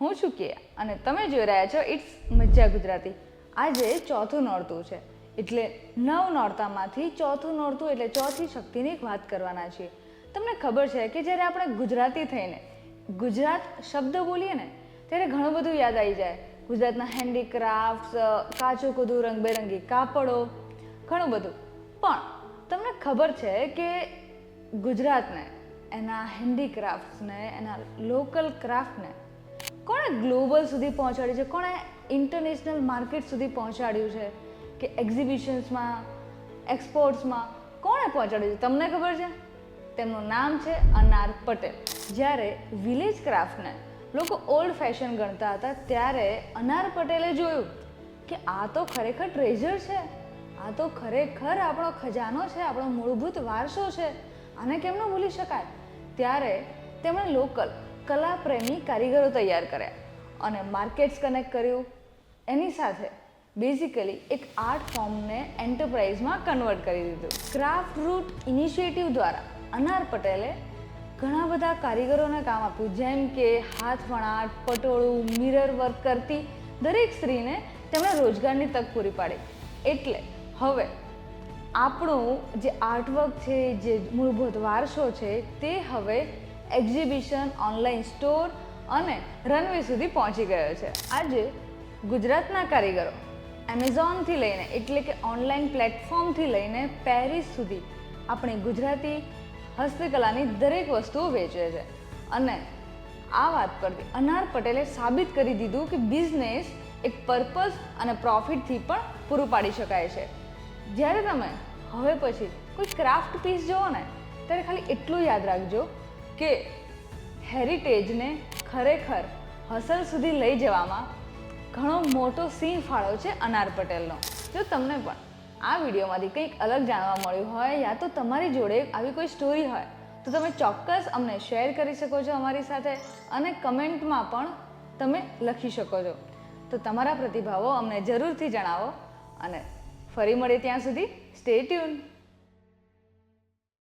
હું છું કે અને તમે જોઈ રહ્યા છો ઇટ્સ મજા ગુજરાતી. આજે ચોથું નોરતું છે. એટલે નવ નોરતામાંથી ચોથું નોરતું એટલે ચોથી શક્તિની વાત કરવાના છીએ. તમને ખબર છે કે જ્યારે આપણે ગુજરાતી થઈને ગુજરાત શબ્દ બોલીએ ને, ત્યારે ઘણું બધું યાદ આવી જાય. ગુજરાતના હેન્ડીક્રાફ્ટ્સ કાચું કૂદું, રંગબેરંગી કાપડો, ઘણું બધું. પણ તમને ખબર છે કે ગુજરાતને, એના હેન્ડીક્રાફ્ટ્સને એના લોકલ ક્રાફ્ટને કોણે ગ્લોબલ સુધી પહોંચાડ્યું છે? કોણે ઇન્ટરનેશનલ માર્કેટ સુધી પહોંચાડ્યું છે? કે એક્ઝિબિશન્સમાં એક્સપોર્ટ્સમાં કોણે પહોંચાડ્યું છે? તમને ખબર છે? તેમનું નામ છે અનાર પટેલ. જ્યારે વિલેજ ક્રાફ્ટને લોકો ઓલ્ડ ફેશન ગણતા હતા, ત્યારે અનાર પટેલે જોયું કે આ તો ખરેખર ટ્રેઝર છે. આ તો ખરેખર આપણો ખજાનો છે, આપણો મૂળભૂત વારસો છે. આને કેમ ન ભૂલી શકાય? ત્યારે તેમણે લોકલ કલાપ્રેમી કારીગરો તૈયાર કર્યા અને માર્કેટ્સ કનેક્ટ કર્યું. એની સાથે બેઝિકલી એક આર્ટ ફોર્મને એન્ટરપ્રાઇઝમાં કન્વર્ટ કરી દીધું. ક્રાફ્ટ રૂટ ઇનિશિયેટિવ દ્વારા અનાર પટેલે ઘણા બધા કારીગરોને કામ આપ્યું. જેમ કે હાથ વણાટ, પટોળું મિરર વર્ક કરતી દરેક સ્ત્રીને તેમણે રોજગારની તક પૂરી પાડી. એટલે હવે આપણું જે આર્ટવર્ક છે, જે મૂળભૂત વારસો છે, તે હવે એક્ઝિબિશન, ઓનલાઈન સ્ટોર અને રનવે સુધી પહોંચી ગયો છે. આજે ગુજરાતના કારીગરો એમેઝોનથી લઈને એટલે કે ઓનલાઈન પ્લેટફોર્મથી લઈને પેરિસ સુધી આપણી ગુજરાતી હસ્તકલાની દરેક વસ્તુઓ વેચે છે. અને આ વાત પરથી અનાર પટેલે સાબિત કરી દીધું કે બિઝનેસ એક પર્પઝ અને પ્રોફિટથી પણ પૂરું પાડી શકાય છે. જ્યારે તમે હવે પછી કોઈ ક્રાફ્ટ પીસ જુઓ ને, ત્યારે ખાલી એટલું યાદ રાખજો કે હેરિટેજને ખરેખર હસલ સુધી લઈ જવામાં ઘણો મોટો સિંહ ફાળો છે અનાર પટેલનો. જો તમને પણ આ વિડીયોમાંથી કંઈક અલગ જાણવા મળ્યું હોય યા તો તમારી જોડે આવી કોઈ સ્ટોરી હોય, તો તમે ચોક્કસ અમને શેર કરી શકો છો અમારી સાથે અને કમેન્ટમાં પણ તમે લખી શકો છો. તો તમારા પ્રતિભાવો અમને જરૂરથી જણાવો અને ફરી મળે ત્યાં સુધી સ્ટે ટ્યુન